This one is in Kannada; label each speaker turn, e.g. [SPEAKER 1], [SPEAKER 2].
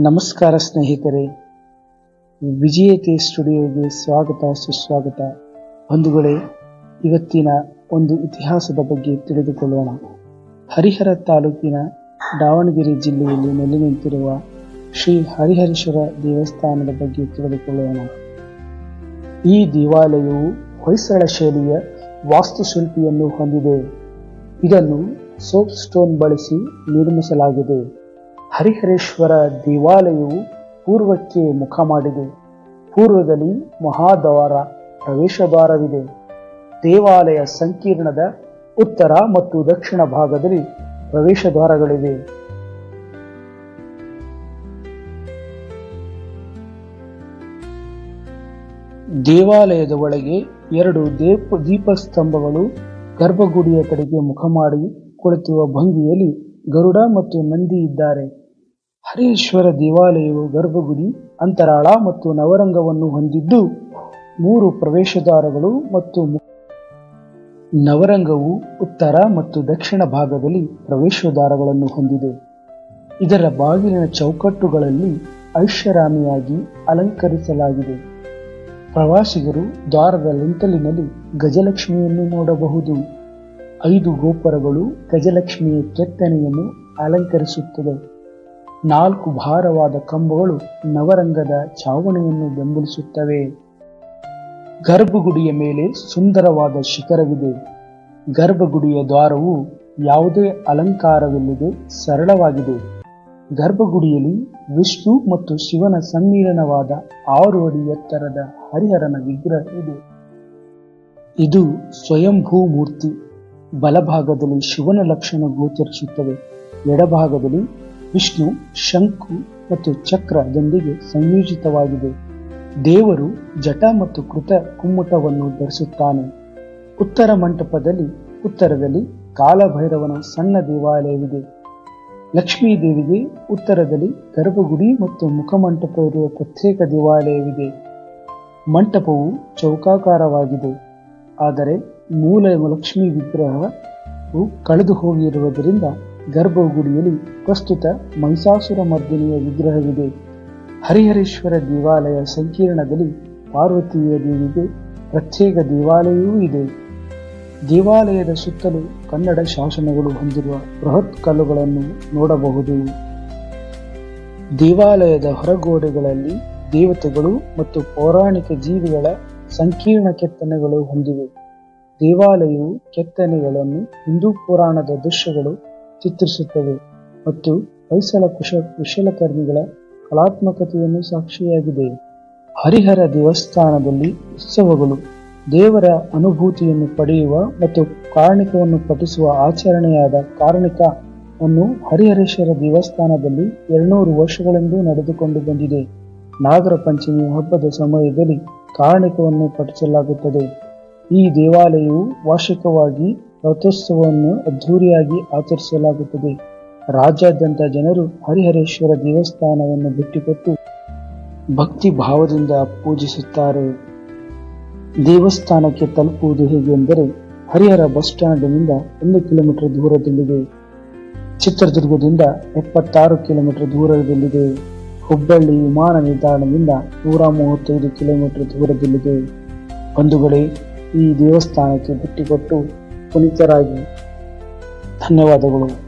[SPEAKER 1] ನಮಸ್ಕಾರ ಸ್ನೇಹಿತರೆ. ವಿಜಯತೆ ಸ್ಟುಡಿಯೋಗೆ ಸ್ವಾಗತ, ಸುಸ್ವಾಗತ. ಬಂಧುಗಳೇ, ಇವತ್ತಿನ ಒಂದು ಇತಿಹಾಸದ ಬಗ್ಗೆ ತಿಳಿದುಕೊಳ್ಳೋಣ. ಹರಿಹರ ತಾಲೂಕಿನ ದಾವಣಗೆರೆ ಜಿಲ್ಲೆಯಲ್ಲಿ ನೆಲೆ ನಿಂತಿರುವ ಶ್ರೀ ಹರಿಹರೇಶ್ವರ ದೇವಸ್ಥಾನದ ಬಗ್ಗೆ ತಿಳಿದುಕೊಳ್ಳೋಣ. ಈ ದೇವಾಲಯವು ಹೊಯ್ಸಳ ಶೈಲಿಯ ವಾಸ್ತುಶಿಲ್ಪಿಯನ್ನು ಹೊಂದಿದೆ. ಇದನ್ನು ಸೋಪ್ ಸ್ಟೋನ್ ಬಳಸಿ ನಿರ್ಮಿಸಲಾಗಿದೆ. ಹರಿಹರೇಶ್ವರ ದೇವಾಲಯವು ಪೂರ್ವಕ್ಕೆ ಮುಖ ಮಾಡಿದೆ. ಪೂರ್ವದಲ್ಲಿ ಮಹಾದ್ವಾರ ಪ್ರವೇಶದ್ವಾರವಿದೆ. ದೇವಾಲಯ ಸಂಕೀರ್ಣದ ಉತ್ತರ ಮತ್ತು ದಕ್ಷಿಣ ಭಾಗದಲ್ಲಿ ಪ್ರವೇಶದ್ವಾರಗಳಿವೆ. ದೇವಾಲಯದ ಒಳಗೆ ಎರಡು ದೇಪ ದೀಪಸ್ತಂಭಗಳು ಗರ್ಭಗುಡಿಯ ಕಡೆಗೆ ಮುಖ ಮಾಡಿ ಕುಳಿತಿರುವ ಭಂಗಿಯಲ್ಲಿ ಗರುಡ ಮತ್ತು ನಂದಿ ಇದ್ದಾರೆ. ಹರೇಶ್ವರ ದೇವಾಲಯವು ಗರ್ಭಗುಡಿ, ಅಂತರಾಳ ಮತ್ತು ನವರಂಗವನ್ನು ಹೊಂದಿದ್ದು, ಮೂರು ಪ್ರವೇಶದ್ವಾರಗಳು ಮತ್ತು ನವರಂಗವು ಉತ್ತರ ಮತ್ತು ದಕ್ಷಿಣ ಭಾಗದಲ್ಲಿ ಪ್ರವೇಶದ್ವಾರಗಳನ್ನು ಹೊಂದಿದೆ. ಇದರ ಬಾಗಿಲಿನ ಚೌಕಟ್ಟುಗಳಲ್ಲಿ ಐಷಾರಾಮಿಯಾಗಿ ಅಲಂಕರಿಸಲಾಗಿದೆ. ಪ್ರವಾಸಿಗರು ದ್ವಾರದ ಲಿಂಟಲಿನಲ್ಲಿ ಗಜಲಕ್ಷ್ಮಿಯನ್ನು ನೋಡಬಹುದು. ಐದು ಗೋಪುರಗಳು ಗಜಲಕ್ಷ್ಮಿಯ ಕೆತ್ತನೆಯನ್ನು ಅಲಂಕರಿಸುತ್ತದೆ ನಾಲ್ಕು ಭಾರವಾದ ಕಂಬಗಳು ನವರಂಗದ ಛಾವಣಿಯನ್ನು ಬೆಂಬಲಿಸುತ್ತವೆ. ಗರ್ಭಗುಡಿಯ ಮೇಲೆ ಸುಂದರವಾದ ಶಿಖರವಿದೆ. ಗರ್ಭಗುಡಿಯ ದ್ವಾರವು ಯಾವುದೇ ಅಲಂಕಾರವಿಲ್ಲದೆ ಸರಳವಾಗಿದೆ. ಗರ್ಭಗುಡಿಯಲ್ಲಿ ವಿಷ್ಣು ಮತ್ತು ಶಿವನ ಸಮ್ಮಿಲನವಾದ ಆರು ಅಡಿ ಎತ್ತರದ ಹರಿಹರನ ವಿಗ್ರಹ ಇದೆ. ಇದು ಸ್ವಯಂಭೂ ಮೂರ್ತಿ. ಬಲಭಾಗದಲ್ಲಿ ಶಿವನ ಲಕ್ಷಣ ಗೋಚರಿಸುತ್ತದೆ ಎಡಭಾಗದಲ್ಲಿ ವಿಷ್ಣು ಶಂಕು ಮತ್ತು ಚಕ್ರದೊಂದಿಗೆ ಸಂಯೋಜಿತವಾಗಿದೆ. ದೇವರು ಜಟ ಮತ್ತು ಕೃತ ಕುಮ್ಮಟವನ್ನು ಧರಿಸುತ್ತಾನೆ. ಉತ್ತರ ಮಂಟಪದಲ್ಲಿ, ಉತ್ತರದಲ್ಲಿ ಕಾಲಭೈರವನ ಸಣ್ಣ ದೇವಾಲಯವಿದೆ. ಲಕ್ಷ್ಮೀ ದೇವಿಗೆ ಉತ್ತರದಲ್ಲಿ ಗರ್ಭಗುಡಿ ಮತ್ತು ಮುಖಮಂಟಪ ಇರುವ ಪ್ರತ್ಯೇಕ ದೇವಾಲಯವಿದೆ. ಮಂಟಪವು ಚೌಕಾಕಾರವಾಗಿದೆ. ಆದರೆ ಮೂಲ ಲಕ್ಷ್ಮೀ ವಿಗ್ರಹವು ಕಳೆದು ಹೋಗಿರುವುದರಿಂದ ಗರ್ಭಗುಡಿಯಲ್ಲಿ ಪ್ರಸ್ತುತ ಮಹಿಷಾಸುರ ಮರ್ದಿನಿಯ ವಿಗ್ರಹವಿದೆ. ಹರಿಹರೇಶ್ವರ ದೇವಾಲಯ ಸಂಕೀರ್ಣದಲ್ಲಿ ಪಾರ್ವತಿಯ ದೇವಿಗೆ ಪ್ರತ್ಯೇಕ ದೇವಾಲಯವೂ ಇದೆ. ದೇವಾಲಯದ ಸುತ್ತಲೂ ಕನ್ನಡ ಶಾಸನಗಳು ಹೊಂದಿರುವ ಬೃಹತ್ ಕಲ್ಲುಗಳನ್ನು ನೋಡಬಹುದು. ದೇವಾಲಯದ ಹೊರಗೋಡೆಗಳಲ್ಲಿ ದೇವತೆಗಳು ಮತ್ತು ಪೌರಾಣಿಕ ಜೀವಿಗಳ ಸಂಕೀರ್ಣ ಕೆತ್ತನೆಗಳು ಹೊಂದಿವೆ. ದೇವಾಲಯವು ಕೆತ್ತನೆಗಳನ್ನು ಹಿಂದೂ ಪುರಾಣದ ದೃಶ್ಯಗಳು ಚಿತ್ರಿಸುತ್ತವೆ ಮತ್ತು ಹೊಯ್ಸಳ ಕುಶ ಕುಶಲಕರ್ಮಿಗಳ ಕಲಾತ್ಮಕತೆಯನ್ನು ಸಾಕ್ಷಿಯಾಗಿದೆ. ಹರಿಹರ ದೇವಸ್ಥಾನದಲ್ಲಿ ಉತ್ಸವಗಳು ದೇವರ ಅನುಭೂತಿಯನ್ನು ಪಡೆಯುವ ಮತ್ತು ಕಾರಣಿಕವನ್ನು ಪಠಿಸುವ ಆಚರಣೆಯಾದ ಕಾರಣಿಕ ಅನ್ನು ಹರಿಹರೇಶ್ವರ ದೇವಸ್ಥಾನದಲ್ಲಿ ಎರಡ್ನೂರು ವರ್ಷಗಳೆಂದು ನಡೆದುಕೊಂಡು ಬಂದಿದೆ. ನಾಗರ ಪಂಚಮಿ ಹಬ್ಬದ ಸಮಯದಲ್ಲಿ ಕಾರಣಿಕವನ್ನು ಪಠಿಸಲಾಗುತ್ತದೆ. ಈ ದೇವಾಲಯವು ವಾರ್ಷಿಕವಾಗಿ ರಥೋತ್ಸವವನ್ನು ಅದ್ಧೂರಿಯಾಗಿ ಆಚರಿಸಲಾಗುತ್ತದೆ. ರಾಜ್ಯಾದ್ಯಂತ ಜನರು ಹರಿಹರೇಶ್ವರ ದೇವಸ್ಥಾನವನ್ನು ಬಿಟ್ಟುಕೊಟ್ಟು ಭಕ್ತಿ ಭಾವದಿಂದ ಪೂಜಿಸುತ್ತಾರೆ. ದೇವಸ್ಥಾನಕ್ಕೆ ತಲುಪುವುದು ಹೇಗೆಂದರೆ ಹರಿಹರ ಬಸ್ ಸ್ಟ್ಯಾಂಡ್ನಿಂದ ಒಂದು ಕಿಲೋಮೀಟರ್ ದೂರದಲ್ಲಿದೆ. ಚಿತ್ರದುರ್ಗದಿಂದ ಎಪ್ಪತ್ತಾರು ಕಿಲೋಮೀಟರ್ ದೂರದಲ್ಲಿದೆ. ಹುಬ್ಬಳ್ಳಿ ವಿಮಾನ ನಿಲ್ದಾಣದಿಂದ ನೂರ ಮೂವತ್ತೈದು ಕಿಲೋಮೀಟರ್ ದೂರದಲ್ಲಿದೆ. ಬಂಧುಗಳೇ ಈ ದೇವಸ್ಥಾನಕ್ಕೆ ಬಿಟ್ಟುಕೊಟ್ಟು ಪುನೀತರಾಗಿ ಧನ್ಯವಾದಗಳು.